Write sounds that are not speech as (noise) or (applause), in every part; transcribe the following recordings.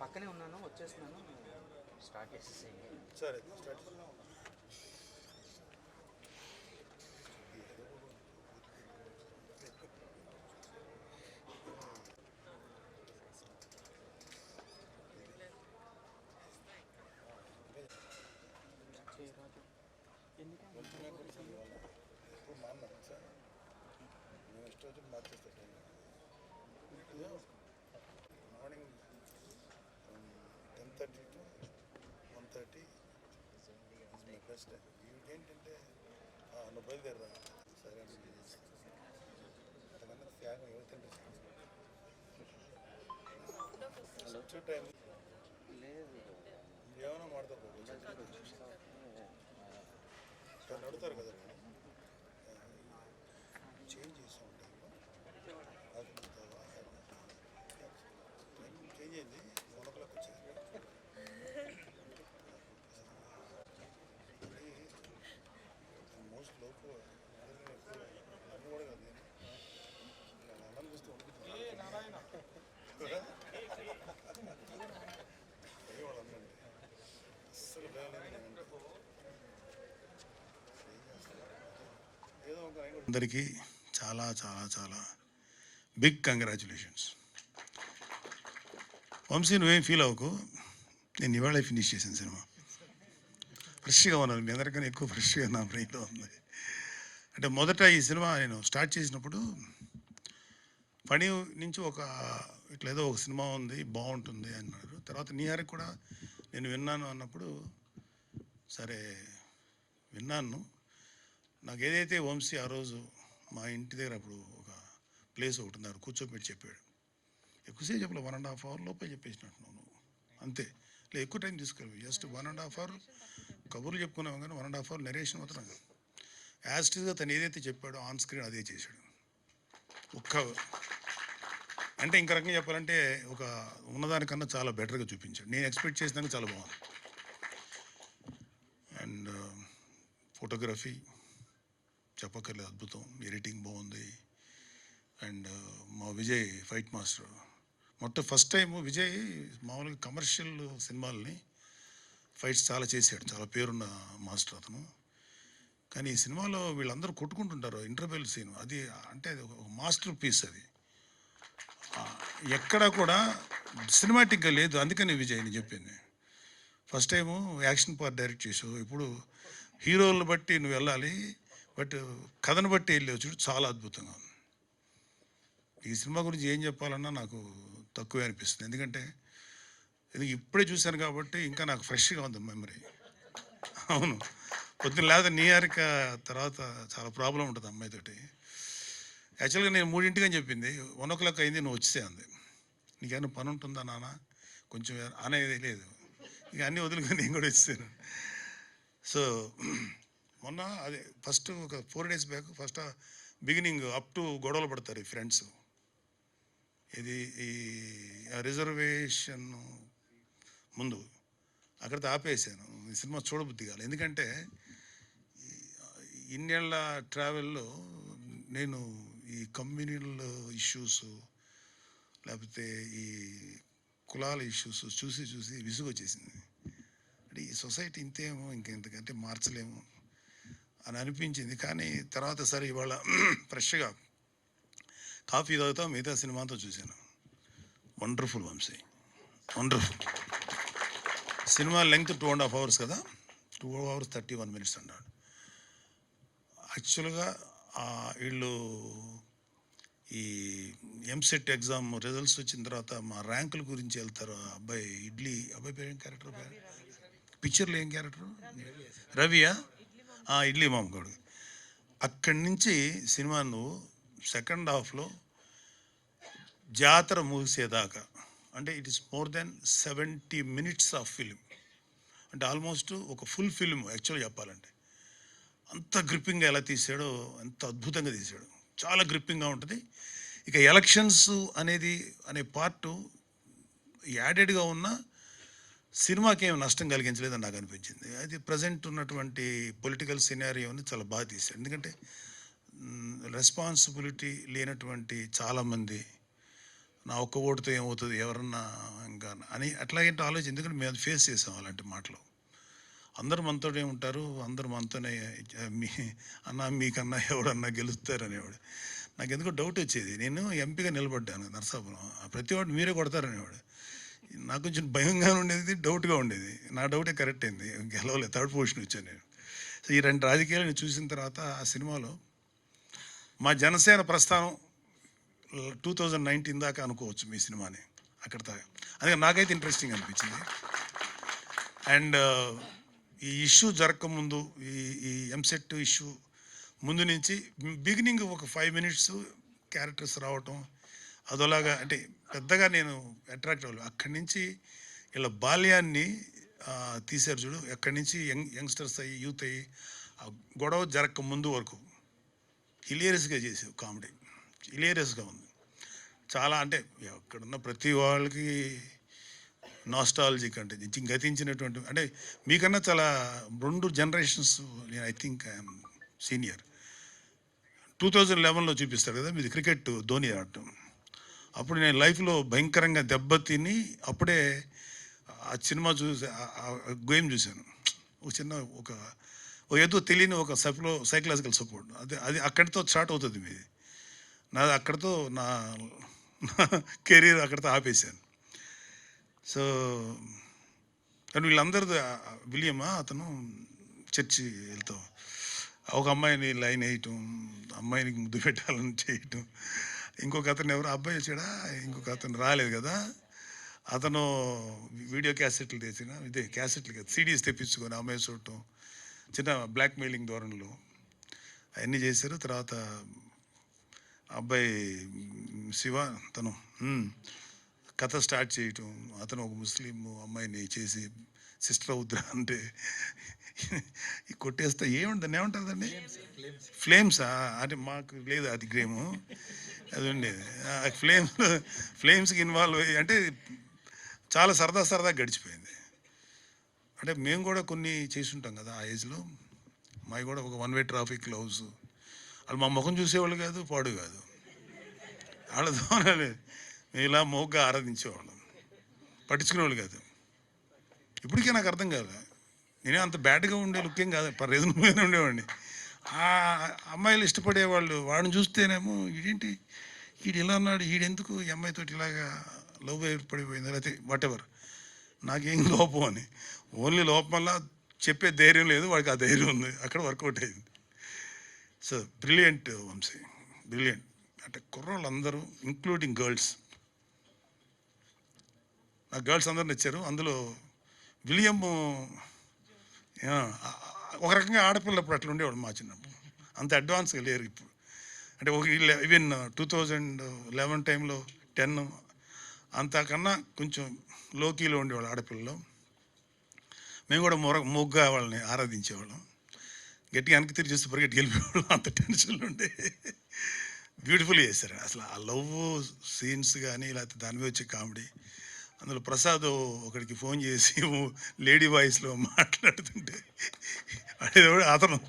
పక్కనే ఉన్నాను వచ్చేస్తున్నాను. స్టార్ట్ చేసేసేయండి. సరే స్టార్ట్ ఇప్పుడు మా అన్న సార్ నేను ఇష్టం వచ్చి మార్చేస్తాను morning ten thirty to one thirty my best ఏంటంటే నువ్వు బయలుదేరరా సరే అంతకన్నా త్యాగం ఎవరికంటే వచ్చే టైం లేదు ఏమైనా మాడతారు తను అడుగుతారు కదా చేంజ్ చేస్తూ ఉంటాను చేంజ్ అయింది వన్ ఓ క్లాక్ వచ్చేది మోస్ట్ లోపు నన్ను కూడా కాదు నేను నేను అన్నం చూస్తూ అయ్యో వాళ్ళు అన్నండి అస్సలు అందరికీ చాలా చాలా చాలా బిగ్ కంగ్రాచులేషన్స్ వంశీ నువ్వేం ఫీల్ అవ్వకు? నేను ఇవాళ ఫినిష్ చేశాను సినిమా. ఫ్రెష్గా ఉన్నాను. మీ అందరికన్నా ఎక్కువ ఫ్రెష్గా నా బ్రెయిన్లో ఉంది. అంటే మొదట ఈ సినిమా నేను స్టార్ట్ చేసినప్పుడు పని నుంచి ఒక ఇట్లా ఏదో ఒక సినిమా ఉంది బాగుంటుంది అన్నారు. తర్వాత నీహారికి కూడా నేను విన్నాను అన్నప్పుడు సరే విన్నాను. నాకు ఏదైతే వంశీ ఆ రోజు మా ఇంటి దగ్గర అప్పుడు ఒక ప్లేస్ ఒకటి ఉంది కూర్చోబెట్టి చెప్పాడు. ఎక్కువసేపు చెప్పలే వన్ అండ్ హాఫ్ అవర్ లోపే చెప్పేసినట్టున్నావు నువ్వు. అంతే. లేదు ఎక్కువ టైం తీసుకెళ్ళి just one and half hour కబుర్లు చెప్పుకున్నాం కానీ one and half hour narration మాత్రం యాస్టిస్గా తను ఏదైతే చెప్పాడో ఆన్ స్క్రీన్ అదే చేశాడు. ఒక్క అంటే ఇంక రకంగా చెప్పాలంటే ఒక ఉన్నదానికన్నా చాలా బెటర్గా చూపించాడు. నేను ఎక్స్పెక్ట్ చేసినాక చాలా బాగుంది. అండ్ ఫోటోగ్రఫీ చెప్పక్కర్లేదు అద్భుతం. ఎడిటింగ్ బాగుంది. అండ్ మా విజయ్ ఫైట్ మాస్టర్. మొట్ట ఫస్ట్ టైం విజయ్ మామూలుగా కమర్షియల్ సినిమాల్ని ఫైట్స్ చాలా చేశాడు. చాలా పేరున్న మాస్టర్ అతను. కానీ ఈ సినిమాలో వీళ్ళందరూ కొట్టుకుంటుంటారు ఇంటర్వెల్ సీన్. అది అంటే అది ఒక మాస్టర్ పీస్ అది. ఎక్కడ ఎక్కడా కూడా సినిమాటిక్గా లేదు. అందుకని విజయ్ అని చెప్పింది. First time action part direct చేసావు. ఇప్పుడు హీరోలను బట్టి నువ్వు వెళ్ళాలి. బట్ కథను బట్టి వెళ్ళి చూడు చాలా అద్భుతంగా ఉంది. ఈ సినిమా గురించి ఏం చెప్పాలన్నా నాకు తక్కువే అనిపిస్తుంది. ఎందుకంటే ఇది ఇప్పుడే చూశాను కాబట్టి ఇంకా నాకు ఫ్రెష్గా ఉంది మెమరీ. అవును. పొద్దున్న లేకపోతే నీయారిక తర్వాత చాలా ప్రాబ్లం ఉంటుంది అమ్మాయితోటి. యాక్చువల్గా నేను మూడింటికి అని చెప్పింది వన్ ఓ క్లాక్ అయింది నువ్వు వచ్చేసే అంది. నీకేమైనా పని ఉంటుందా నాన్న? కొంచెం అనేది లేదు. ఇక అన్నీ వదులుకొని నేను కూడా వచ్చేసాను. సో మొన్న అదే ఫస్ట్ ఒక four days back first beginning up to గొడవలు పడతారు ఈ ఫ్రెండ్స్. ఇది ఈ రిజర్వేషన్ ముందు. అక్కడితో ఆపేసాను. ఈ సినిమా చూడబుద్ధి కాదు ఎందుకంటే ఇన్నేళ్ళ ట్రావెల్లో నేను ఈ కమ్యూనిల్ ఇష్యూస్ లేకపోతే ఈ కులాల ఇష్యూస్ చూసి చూసి విసుగు వచ్చేసింది అంటే ఈ సొసైటీ ఇంతేమో ఇంకెంతకంటే మార్చలేము అని అనిపించింది. కానీ తర్వాత సరే ఇవాళ (clears throat) ఫ్రెష్గా కాఫీ తాగుతా మిగతా సినిమాతో చూశాను. Wonderful Vamsi. Wonderful cinema length two and half hours కదా? Two hours thirty one minutes అన్నాడు యాక్చువల్గా వీళ్ళు ఈ ఎంసెట్ ఎగ్జామ్ రిజల్ట్స్ వచ్చిన తర్వాత మా ర్యాంకుల గురించి వెళ్తారు అబ్బాయి ఇడ్లీ అబ్బాయి పేరు ఏం క్యారెక్టర్. పిక్చర్లో ఏం క్యారెక్టర్? రవియా? ఇడ్లీ మామగాడు అక్కడి నుంచి సినిమా నువ్వు సెకండ్ హాఫ్లో జాతర ముగిసేదాకా అంటే it is more than seventy minutes of film అంటే ఆల్మోస్ట్ ఒక ఫుల్ ఫిల్మ్ యాక్చువల్ చెప్పాలంటే. అంత గ్రిప్పింగ్గా ఎలా తీసాడో ఎంత అద్భుతంగా తీసాడు. చాలా గ్రిప్పింగ్గా ఉంటుంది. ఇక ఎలక్షన్స్ అనేది అనే పార్ట్ యాడెడ్గా ఉన్న సినిమాకి ఏమి నష్టం కలిగించలేదని నాకు అనిపించింది. అది ప్రజెంట్ ఉన్నటువంటి పొలిటికల్ సినారియోని చాలా బాగా తీశాడు. ఎందుకంటే రెస్పాన్సిబిలిటీ లేనటువంటి చాలామంది నా ఒక్క ఓటుతో ఏమవుతుంది ఎవరన్నా ఇంకా అని అట్లాగంటే ఆలోచన? ఎందుకంటే మేము ఫేస్ చేసాం అలాంటి మాటలు. అందరు మనతోనే ఉంటారు అందరూ మనతోనే మీ అన్న మీకన్నా ఎవడన్నా గెలుస్తారు అనేవాడు నాకు ఎందుకో డౌట్ వచ్చేది నేను ఎంపీగా నిలబడ్డాను నరసాపురం. ప్రతి వాడు మీరే కొడతారనేవాడు. నాకు కొంచెం భయంగా ఉండేది డౌట్గా ఉండేది. నా డౌటే కరెక్ట్ అయింది. గెలవలేదు థర్డ్ పొజిషన్ వచ్చాను నేను. సో ఈ రెండు రాజకీయాలను చూసిన తర్వాత ఆ సినిమాలో మా జనసేన ప్రస్థానం టూ థౌజండ్ నైన్టీన్ దాకా అనుకోవచ్చు మీ సినిమాని. అక్కడ దాకా అందుకే నాకైతే ఇంట్రెస్టింగ్ అనిపించింది. అండ్ ఈ ఇష్యూ జరగకముందు ఈ ఈ ఎంసెట్ ఇష్యూ ముందు నుంచి బిగినింగ్ ఒక ఫైవ్ మినిట్స్ క్యారెక్టర్స్ రావటం అదోలాగా అంటే పెద్దగా నేను అట్రాక్ట్ అవ్వాలి అక్కడి నుంచి ఇలా బాల్యాన్ని తీశారు చూడు ఎక్కడి నుంచి యంగ్ యంగ్స్టర్స్ అయ్యి యూత్ అయ్యి ఆ గొడవ జరగక ముందు వరకు హిలేరియస్గా చేసావు కామెడీ హిలేరియస్గా ఉంది. చాలా అంటే అక్కడున్న ప్రతి వాళ్ళకి నాస్టాలజీ అంటే గతించినటువంటి అంటే మీకన్నా చాలా రెండు జనరేషన్స్ నేను I think I'm senior two thousand లెవెన్లో చూపిస్తారు కదా మీది క్రికెట్ ధోని ఆడటం. అప్పుడు నేను లైఫ్లో భయంకరంగా దెబ్బతిని అప్పుడే ఆ సినిమా చూసి గేమ్ చూశాను. ఒక చిన్న ఒక ఏదో తెలియని ఒక సైకలో సైకలాజికల్ సపోర్ట్ అది అది అక్కడితో స్టార్ట్ అవుతుంది మీది. నాది అక్కడితో నా (laughs) కెరీర్ అక్కడితో ఆపేశాను. సో కానీ వీళ్ళందరూ విలియమా అతను చర్చి వెళ్తాం. ఒక అమ్మాయిని లైన్ వేయటం అమ్మాయిని ముద్దు పెట్టాలని చేయటం. ఇంకొక అతను ఎవరు అబ్బాయి వచ్చాడా? ఇంకొక అతను రాలేదు కదా. అతను వీడియో క్యాసెట్లు తెచ్చిన ఇదే క్యాసెట్లు కదా సీడీస్ తెప్పించుకొని అమ్మాయి చూడటం చిన్న బ్లాక్ మెయిలింగ్ ధోరణిలో. అవన్నీ చేశారు. తర్వాత అబ్బాయి శివ తను కథ స్టార్ట్ చేయటం అతను ఒక ముస్లిం అమ్మాయిని చేసి సిస్టర్ అవుతురా అంటే కొట్టేస్తే ఏముంటుంది ఏముంటుందండి ఫ్లేమ్సా అంటే మాకు లేదు అది గ్రేము అది ఉండేది. ఆ ఫ్లేమ్స్ ఫ్లేమ్స్కి ఇన్వాల్వ్ అయ్యి అంటే చాలా సరదా సరదా గడిచిపోయింది. అంటే మేము కూడా కొన్ని చేసుంటాం కదా ఆ ఏజ్లో మావి కూడా ఒక వన్ వే ట్రాఫిక్ గ్లౌజ్ వాళ్ళు మా ముఖం చూసేవాళ్ళు కాదు పాడు కాదు. వాళ్ళతో మేము ఇలా మోగ్గా ఆరాధించేవాళ్ళం. పట్టించుకునేవాళ్ళు కాదు. ఇప్పటికే నాకు అర్థం కాదు నేనే అంత బ్యాడ్గా ఉండే లుక్కేం కాదు. రీజనబుల్గానే ఉండేవాడిని. ఆ అమ్మాయిలు ఇష్టపడేవాళ్ళు వాడిని చూస్తేనేమో ఈడేంటి ఈడు ఇలా అన్నాడు ఈడెందుకు ఈ అమ్మాయితో ఇలాగా లవ్ ఏర్పడిపోయింది? లేకపోతే వాటెవర్ నాకేం లోపం అని. ఓన్లీ లోపం వల్ల చెప్పే ధైర్యం లేదు వాడికి ఆ ధైర్యం ఉంది. అక్కడ వర్కౌట్ అయింది. So brilliant Vamsi. బ్రిలియంట్. అంటే కుర్రోళ్ళందరూ ఇంక్లూడింగ్ గర్ల్స్. నా గర్ల్స్ అందరిని ఇచ్చారు. అందులో విలియం ఒక రకంగా ఆడపిల్లప్పుడు అట్లా ఉండేవాడు మా చిన్నప్పుడు. అంత అడ్వాన్స్గా లేరు ఇప్పుడు. అంటే ఒక ఈవెన్ టూ థౌజండ్ లెవెన్ టైంలో టెన్ అంతకన్నా కొంచెం లోకీలో ఉండేవాళ్ళు ఆడపిల్లలు. మేము కూడా మొర మొగ్గా వాళ్ళని ఆరాధించేవాళ్ళం. గట్టిగా వెనక్కి తిరిగి చూస్తే పరిగెట్టి వెళ్ళిపోయేవాళ్ళం. అంత టెన్షన్లు ఉండే. బ్యూటిఫుల్ చేశారు. అసలు ఆ లవ్ సీన్స్ కానీ లేకపోతే దాని మీద వచ్చే కామెడీ అందులో ప్రసాద్ ఒకడికి ఫోన్ చేసి లేడీ వాయిస్లో మాట్లాడుతుంటే అదేవాడు అతను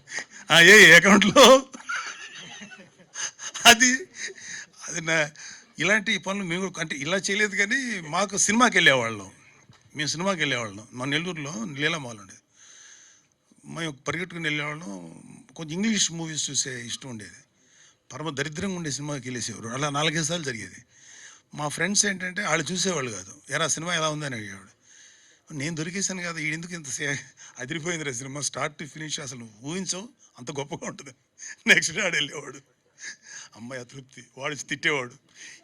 ఏ అకౌంట్లో? అది అది నా ఇలాంటి పనులు మేము కూడా- అంటే ఇలా చేయలేదు కానీ మాకు సినిమాకి వెళ్ళేవాళ్ళం. మేము సినిమాకి వెళ్ళేవాళ్ళం. మా నెల్లూరులో లీలామాల్ ఉండేది. మేము పరిగెట్టుకుని వెళ్ళేవాళ్ళం. కొంచెం ఇంగ్లీష్ మూవీస్ చూసే ఇష్టం ఉండేది. పరమ దరిద్రంగా ఉండే సినిమాకి వెళ్ళేసేవారు. అలా నాలుగైదు సార్లు జరిగేది. మా ఫ్రెండ్స్ ఏంటంటే వాళ్ళు చూసేవాళ్ళు కాదు. ఎరా సినిమా ఎలా ఉందని అడిగేవాడు. నేను దొరికేసాను కదా ఎందుకు ఇంత సే అదిరిపోయింది రా సినిమా. స్టార్ట్ టు ఫినిష్ అసలు ఊహించవు అంత గొప్పగా ఉంటుంది. నెక్స్ట్ డే ఆడు వెళ్ళేవాడు. అమ్మాయి అతృప్తి. వాడు తిట్టేవాడు.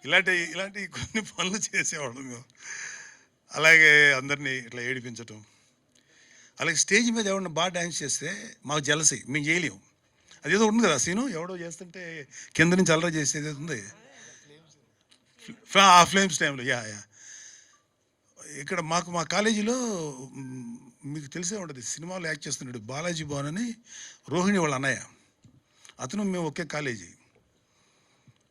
ఇలాంటి ఇలాంటి కొన్ని పనులు చేసేవాడు మేము. అలాగే అందరినీ ఇట్లా ఏడిపించటం. అలాగే స్టేజ్ మీద ఎవరిని బాగా డ్యాన్స్ చేస్తే మాకు జలసి. మేము చేయలేము అదేదో ఉంది కదా సీను? ఎవడో చేస్తుంటే కింద నుంచి అల్లరి చేసేది ఉంది. ఆ ఫ్లేమ్స్ టైంలో యా యా. ఇక్కడ మాకు మా కాలేజీలో మీకు తెలిసే ఉంటుంది సినిమాలో యాక్ట్ చేస్తున్నాడు బాలాజీ భవన్ అని రోహిణి వాళ్ళ అన్నయ్య. అతను మేము ఒకే కాలేజీ.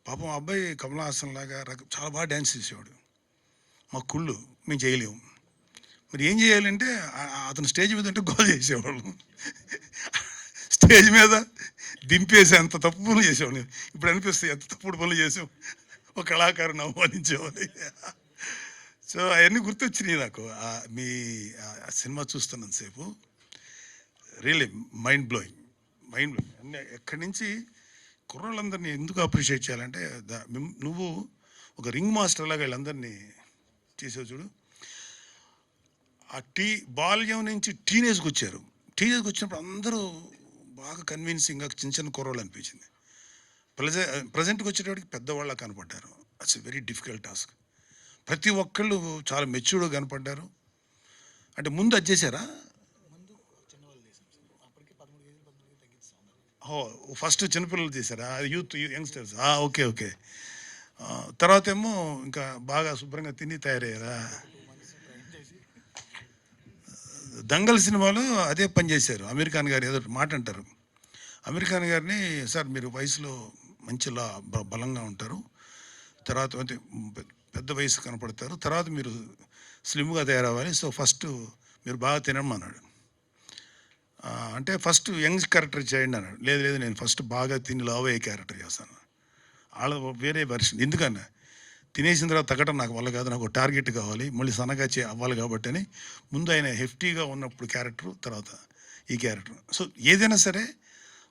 పాపం ఆ అబ్బాయి కమలహాసన్ లాగా చాలా బాగా డ్యాన్స్ చేసేవాడు. మా కుళ్ళు మేము చేయలేము. మరి ఏం చేయాలంటే అతను స్టేజ్ మీద ఉంటే గోల్ చేసేవాళ్ళం. స్టేజ్ మీద దింపేసి అంత తప్పు పనులు చేసేవాడిని. ఇప్పుడు అనిపిస్తుంది ఎంత తప్పుడు పనులు చేసాం ఒక కళాకారుని అవమానించేవాడి సో అవన్నీ గుర్తొచ్చినాయి నాకు. మీ ఆ cinema చూస్తున్నంతసేపు really mind blowing mind blowing అన్ని ఎక్కడి నుంచి కుర్రోళ్ళందరినీ ఎందుకు అప్రిషియేట్ చేయాలంటే నువ్వు ఒక రింగ్ మాస్టర్ లాగా వీళ్ళందరినీ చేసావు చూడు. ఆ టీ బాల్యం నుంచి టీనేజ్కి వచ్చారు టీనేజ్కి వచ్చినప్పుడు అందరూ బాగా కన్విన్సింగ్గా చిన్న చిన్న కుర్రోళ్ళు అనిపించింది. ప్రజె ప్రజెంట్కి వచ్చేటప్పటికి పెద్దవాళ్ళ కనపడ్డారు. అట్స్ వెరీ డిఫికల్ట్ టాస్క్ ప్రతి ఒక్కళ్ళు చాలా మెచ్యూర్డ్గా కనపడ్డారు. అంటే ముందు అది చేశారా? ఓ ఫస్ట్ చిన్నపిల్లలు చేశారా? Youth youngsters. Okay okay. తర్వాత ఏమో ఇంకా బాగా శుభ్రంగా తిని తయారయ్యారా? దంగల్ సినిమాలో అదే పని చేశారు. అమీర్ ఖాన్ గారు ఏదో ఒకటి మాట అంటారు అమీర్ ఖాన్ గారిని సార్ మీరు వయసులో మంచిలా బ- బలంగా ఉంటారు. తర్వాత పెద్ద వయసు కనపడతారు. తర్వాత మీరు స్లిమ్గా తయారవ్వాలి. సో ఫస్ట్ మీరు బాగా తినమన్నాడు అన్నాడు. అంటే ఫస్ట్ యంగ్ క్యారెక్టర్ చేయండి అన్నాడు. లేదు లేదు నేను ఫస్ట్ బాగా తిని లావ్ అయ్యే క్యారెక్టర్ చేస్తాను. వాళ్ళ వేరే వెర్షన్ ఎందుకన్నా? తినేసిన తర్వాత తగ్గడం నాకు వల్ల కాదు. నాకు టార్గెట్ కావాలి. మళ్ళీ సన్నగా చే అవ్వాలి కాబట్టి అని ముందు ఆయన హెఫ్టీగా ఉన్నప్పుడు క్యారెక్టర్ తర్వాత ఈ క్యారెక్టర్. సో ఏదైనా సరే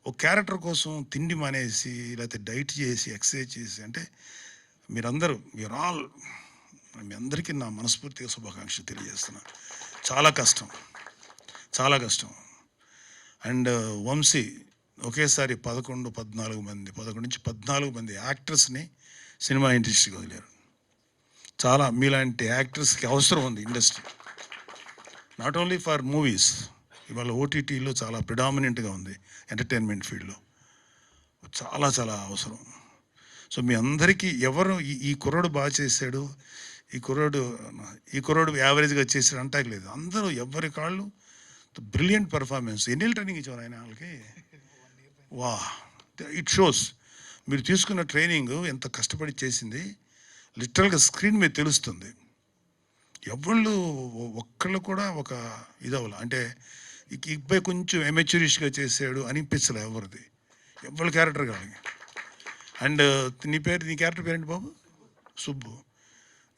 ఒక క్యారెక్టర్ కోసం తిండి మానేసి లేకపోతే డైట్ చేసి ఎక్సర్సైజ్ చేసి అంటే మీరందరూ మీరు ఆల్ మీ అందరికీ నా మనస్ఫూర్తిగా శుభాకాంక్షలు తెలియజేస్తున్నా. చాలా కష్టం. చాలా కష్టం. అండ్ వంశీ ఒకేసారి పదకొండు పద్నాలుగు మంది పదకొండు నుంచి పద్నాలుగు మంది యాక్టర్స్ని సినిమా ఇండస్ట్రీకి వదిలేరు. చాలా మీలాంటి యాక్టర్స్కి అవసరం ఉంది industry. Not only for movies ఇవాళ ఓటీటీలో చాలా ప్రిడామినెంట్గా ఉంది ఎంటర్టైన్మెంట్ ఫీల్డ్లో చాలా చాలా అవసరం. సో మీ అందరికీ ఎవరు ఈ ఈ కుర్రోడు బాగా చేశాడు ఈ కుర్రోడు ఈ కుర్రోడు యావరేజ్గా చేశాడు అంటాకలేదు అందరూ ఎవరి కాళ్ళు? బ్రిలియంట్ పర్ఫార్మెన్స్ ఎన్ని ట్రైనింగ్ ఇచ్చారు ఆయన వాళ్ళకి? వా ఇట్ షోస్ మీరు తీసుకున్న ట్రైనింగ్ ఎంత కష్టపడి చేసింది లిటరల్గా స్క్రీన్ మీద తెలుస్తుంది. ఎవళ్ళు ఒక్కళ్ళు కూడా ఒక ఇదవల అంటే ఇకపై కొంచెం ఎమెచ్యూరిష్గా చేసాడు అనిపించలే ఎవరిది. ఎవరి క్యారెక్టర్ కానీ అండ్ నీ పేరు నీ క్యారెక్టర్ పేరేంటి బాబు? సుబ్బు.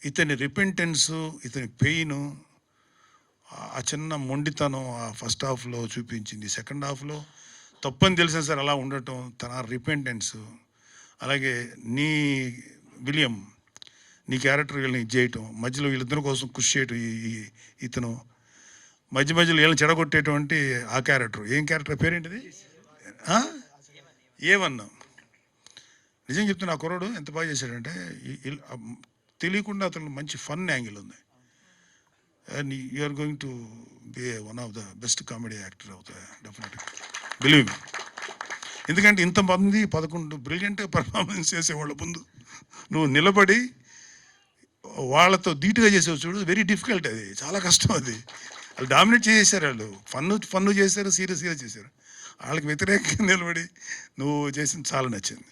ఇతని రిపెంటెన్స్ ఇతని పెయిన్ ఆ చిన్న మొండితనం ఆ ఫస్ట్ హాఫ్లో చూపించింది. సెకండ్ హాఫ్లో తప్పని తెలిసిన సార్ అలా ఉండటం తన రిపెంటెన్స్ అలాగే నీ విలియం నీ క్యారెక్టర్ వీళ్ళని ఇది చేయటం మధ్యలో వీళ్ళిద్దరి కోసం కృషి చేయటం ఈ- ఇతను మధ్య మధ్యలో వీళ్ళని చెడగొట్టేటువంటి ఆ క్యారెక్టర్. ఏం క్యారెక్టర్? పేరేంటిది? ఏమన్నా నిజం చెప్తున్నా ఆ కుర్రాడు ఎంత బాగా చేశాడంటే తెలియకుండా అతను మంచి ఫన్ యాంగిల్ ఉంది. And you are going to be one of the best comedy actor అవుతా డెఫినెట్గా బిలీవ్ మీ ఎందుకంటే ఇంతమంది పదకొండు బ్రిలియంట్ పర్ఫార్మెన్స్ చేసేవాళ్ళ ముందు నువ్వు నిలబడి వాళ్ళతో ధీటుగా చేసేవి చూడు వెరీ డిఫికల్ట్ అది. చాలా కష్టం అది. వాళ్ళు డామినేట్ చేసేసారు వాళ్ళు. ఫన్ను ఫన్ను చేశారు సీరియస్ చేశారు. వాళ్ళకి వ్యతిరేకంగా నిలబడి నువ్వు చేసింది చాలా నచ్చింది.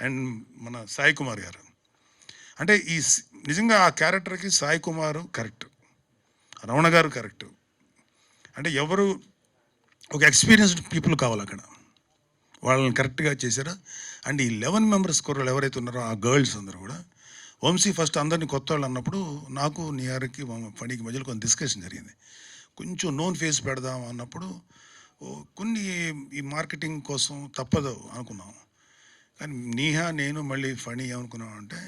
అండ్ మన సాయి కుమార్ గారు. అంటే ఈ నిజంగా ఆ క్యారెక్టర్కి సాయి కుమార్ కరెక్ట్. రమణ గారు కరెక్ట్. అంటే ఎవరు ఒక ఎక్స్పీరియన్స్డ్ పీపుల్ కావాలి అక్కడ. వాళ్ళని కరెక్ట్గా చేశారు? అండ్ ఈ లెవెన్ మెంబర్స్ కుర్రలు ఎవరైతే ఉన్నారో ఆ గర్ల్స్ అందరూ కూడా. వంశీ ఫస్ట్ అందరినీ కొత్త వాళ్ళు అన్నప్పుడు నాకు నియార్కి ఫణికి మధ్యలో కొంత డిస్కషన్ జరిగింది. కొంచెం నోన్ ఫేస్ పెడదాం అన్నప్పుడు ఓ, కొన్ని ఈ మార్కెటింగ్ కోసం తప్పదు అనుకున్నాం. కానీ నీహా నేను మళ్ళీ ఫణి ఏమనుకున్నాం అంటే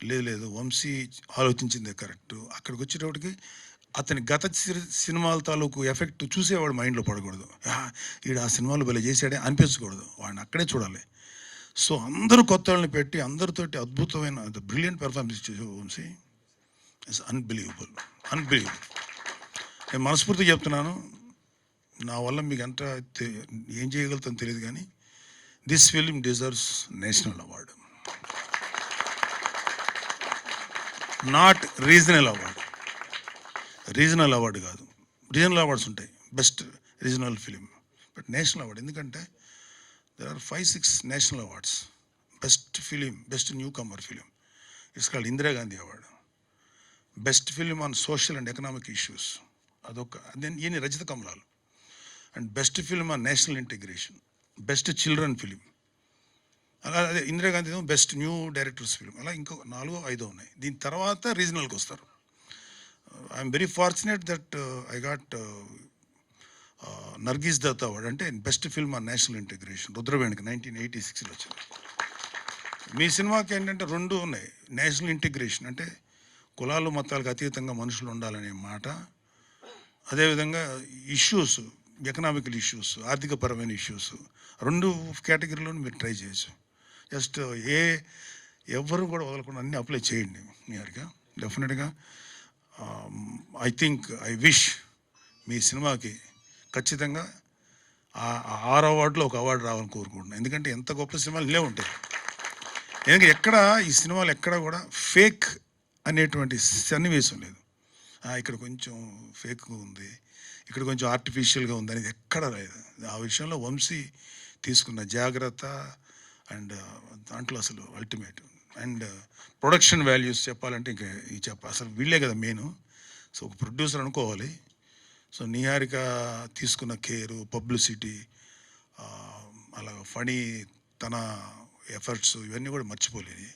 లేదు లేదు వంశీ ఆలోచించిందే కరెక్ట్ అక్కడికి వచ్చేటప్పటికి అతని గత సినిమాల తాలూకు ఎఫెక్ట్ చూసేవాడు మైండ్లో పడకూడదు. ఈడు ఆ సినిమాలు భలే చేశాడే అనిపించకూడదు. వాడిని అక్కడే చూడాలి. సో అందరూ కొత్త వాళ్ళని పెట్టి అందరితోటి అద్భుతమైన బ్రిలియంట్ పెర్ఫార్మెన్స్ ఇచ్చే వంశీ. ఇట్స్ అన్బిలీవబుల్ అన్బిలీవబుల్ నేను మనస్ఫూర్తిగా చెప్తున్నాను. నా వల్ల మీకు ఎంత ఏం చేయగలుగుతాను తెలియదు కానీ this film deserves national award. Not regional award. Regional award కాదు. రీజనల్ అవార్డ్స్ ఉంటాయి. Best regional film but national award. ఎందుకంటే there are five six national awards. Best film best newcomer film it's called Indira Gandhi award. Best film on social and economic issues. అదొక then ఈయన రజిత కమలాలు. And best film on national integration. Best children film. అలా అదే Indira Gandhi best new directors film. అలా ఇంకో నాలుగో ఐదో ఉన్నాయి. దీని తర్వాత రీజనల్కి వస్తారు. I'm very fortunate that I got Nargis Dutt award అంటే best film on national integration. రుద్రవేణికి nineteen eighty సిక్స్లో వచ్చింది. మీ సినిమాకి ఏంటంటే రెండు ఉన్నాయి. నేషనల్ ఇంటిగ్రేషన్ అంటే కులాలు మతాలకు అతీతంగా మనుషులు ఉండాలనే మాట. అదేవిధంగా ఇష్యూస్ ఎకనామికల్ ఇష్యూస్ ఆర్థికపరమైన ఇష్యూస్ రెండు కేటగిరీలో మీరు ట్రై చేయొచ్చు. జస్ట్ ఏ ఎవ్వరు కూడా వదలకుండా అన్నీ అప్లై చేయండి నియర్గా డెఫినెట్గా ఐ థింక్ ఐ విష్ మీ సినిమాకి ఖచ్చితంగా ఆరు అవార్డులో ఒక అవార్డు రావాలని కోరుకుంటున్నాను ఎందుకంటే ఎంత గొప్ప సినిమాలు ఇల్లే ఉంటాయి. ఎందుకంటే ఎక్కడ ఈ సినిమాలు ఎక్కడ కూడా ఫేక్ అనేటువంటి సన్నివేశం లేదు. ఇక్కడ కొంచెం ఫేక్గా ఉంది. ఇక్కడ కొంచెం ఆర్టిఫిషియల్గా ఉంది అనేది ఎక్కడ లేదు. ఆ విషయంలో వంశీ తీసుకున్న జాగ్రత్త అండ్ దాంట్లో అసలు అల్టిమేట్. అండ్ ప్రొడక్షన్ వాల్యూస్ చెప్పాలంటే ఇంకా ఈ చెప్ప అసలు వీళ్ళే కదా మెయిన్. సో ఒక ప్రొడ్యూసర్ అనుకోవాలి. సో నిహారిక తీసుకున్న కేరు పబ్లిసిటీ అలా ఫనీ తన ఎఫర్ట్స్ ఇవన్నీ కూడా మర్చిపోలేని.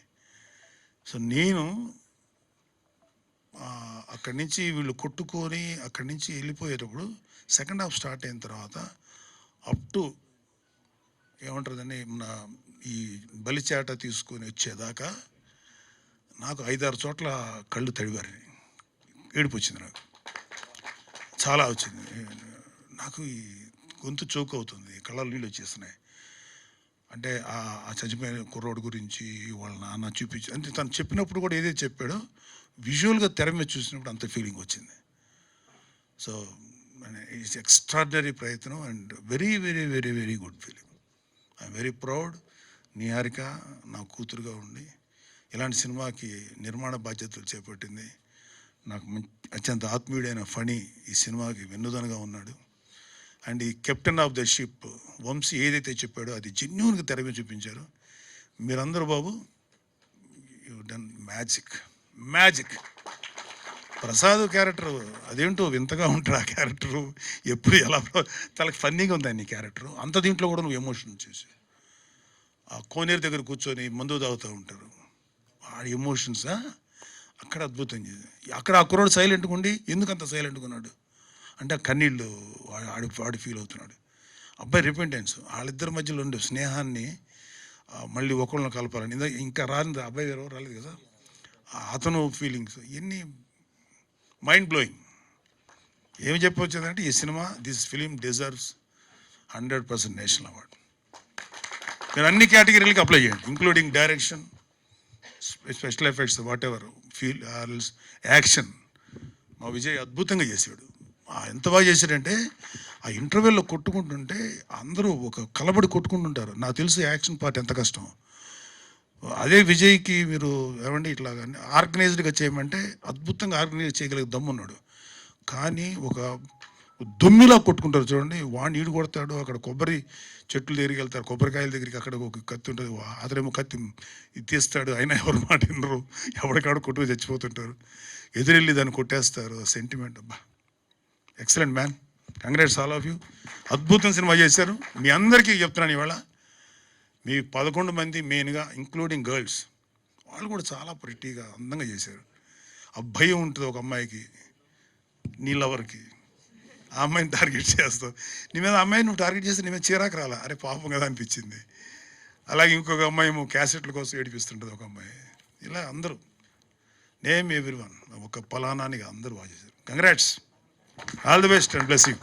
సో నేను అక్కడి నుంచి వీళ్ళు కొట్టుకొని అక్కడి నుంచి వెళ్ళిపోయేటప్పుడు సెకండ్ హాఫ్ స్టార్ట్ అయిన తర్వాత అప్ టు ఏమంటుందని మన ఈ బలిచాట తీసుకొని వచ్చేదాకా నాకు ఐదారు చోట్ల కళ్ళు తడివారి ఏడుపు వచ్చింది నాకు. చాలా వచ్చింది. నాకు ఈ గొంతు చౌక్ అవుతుంది కళ్ళ నీళ్ళు వచ్చేస్తున్నాయి. అంటే ఆ ఆ చచ్చిపోయిన కుర్రోడు గురించి వాళ్ళ నాన్న చూపించి అంటే తను చెప్పినప్పుడు కూడా ఏదైతే చెప్పాడో విజువల్గా తెర మీద చూసినప్పుడు అంత ఫీలింగ్ వచ్చింది. సో ఇట్స్ ఎక్స్ట్రాడినరీ ప్రయత్నం and very very very very good feeling I'm very proud Niharika నా కూతురుగా ఉండి ఇలాంటి సినిమాకి నిర్మాణ బాధ్యతలు చేపట్టింది. నాకు అత్యంత ఆత్మీయుడైన ఫణి ఈ సినిమాకి వెన్నుదనగా ఉన్నాడు. అండ్ ఈ captain of the ship Vamshi ఏదైతే చెప్పాడో అది జెన్యున్గా తెరవి చూపించారు. మీరందరూ బాబు you done magic magic Prasad character అదేంటో వింతగా ఉంటాడు ఆ క్యారెక్టరు. ఎప్పుడు ఎలా తనకి ఫన్నీగా ఉంది ఆయన క్యారెక్టర్. అంత దీంట్లో కూడా నువ్వు ఎమోషన్ చేసి ఆ కోనేరు దగ్గర కూర్చొని మందు తాగుతూ ఉంటారు. ఆ ఎమోషన్స్? అక్కడ అద్భుతం చేసి అక్కడ ఆ కుర్రాడు సైలెంట్గా ఉండి ఎందుకు అంత సైలెంట్గా ఉన్నాడు? అంటే కన్నీళ్ళు వాడు వాడు ఫీల్ అవుతున్నాడు. అబ్బాయి రిపెంటెన్స్ వాళ్ళిద్దరి మధ్యలో ఉండే స్నేహాన్ని మళ్ళీ ఒకళ్ళని కలపాలని. ఇంకా రాని అబ్బాయి ఎవరో? రాలేదు కదా? అతను ఫీలింగ్స్ ఎన్ని మైండ్ బ్లోయింగ్ ఏమి చెప్పొచ్చిందంటే ఈ cinema this film deserves hundred percent national award మీరు అన్ని కేటగిరీలకి అప్లై చేయండి including direction special effects whatever feel action మా విజయ్ అద్భుతంగా చేసాడు ఎంత బాగా చేశారంటే ఆ ఇంటర్వెల్లో కొట్టుకుంటుంటే అందరూ ఒక కలబడి కొట్టుకుంటుంటారు. నాకు తెలుసు యాక్షన్ పార్ట్ ఎంత కష్టం. అదే విజయ్కి మీరు ఏమండి ఇట్లా ఆర్గనైజ్డ్గా చేయమంటే అద్భుతంగా ఆర్గనైజ్ చేయగలిగే దమ్మున్నాడు. కానీ ఒక దుమ్మిలా కొట్టుకుంటారు చూడండి. వాడిని ఈడు కొడతాడు అక్కడ కొబ్బరి చెట్లు దగ్గరికి వెళ్తారు కొబ్బరికాయల దగ్గరికి అక్కడ ఒక కత్తి ఉంటుంది. అతడేమో కత్తి ఇది తీస్తాడు అయినా ఎవరు మాట వినరు. ఎవరికాడు కొట్టుకు చచ్చిపోతుంటారు. ఎదురెళ్ళి దాన్ని కొట్టేస్తారు సెంటిమెంట్ అబ్బా! Excellent man congrats all of you అద్భుతం సినిమా చేశారు. మీ అందరికీ చెప్తున్నాను ఇవాళ. మీ పదకొండు మంది మెయిన్గా ఇంక్లూడింగ్ గర్ల్స్ వాళ్ళు కూడా చాలా ప్రిటీగా అందంగా చేశారు. ఆ భయం ఉంటుంది ఒక అమ్మాయికి నీ లవర్కి ఆ అమ్మాయిని టార్గెట్ చేస్తావు. నీ మీద ఆ అమ్మాయిని నువ్వు టార్గెట్ చేస్తే నీ మీద చీరాకు రాలా? అరే పాపం కదా అనిపించింది. అలాగే ఇంకొక అమ్మాయి ఏమో క్యాసెట్ల కోసం ఏడిపిస్తుంటుంది ఒక అమ్మాయి. ఇలా అందరూ. నేమ్ ఎవ్రీ వన్ ఒక పలానానిగా అందరూ బాగా చేశారు. Congrats all the best and bless you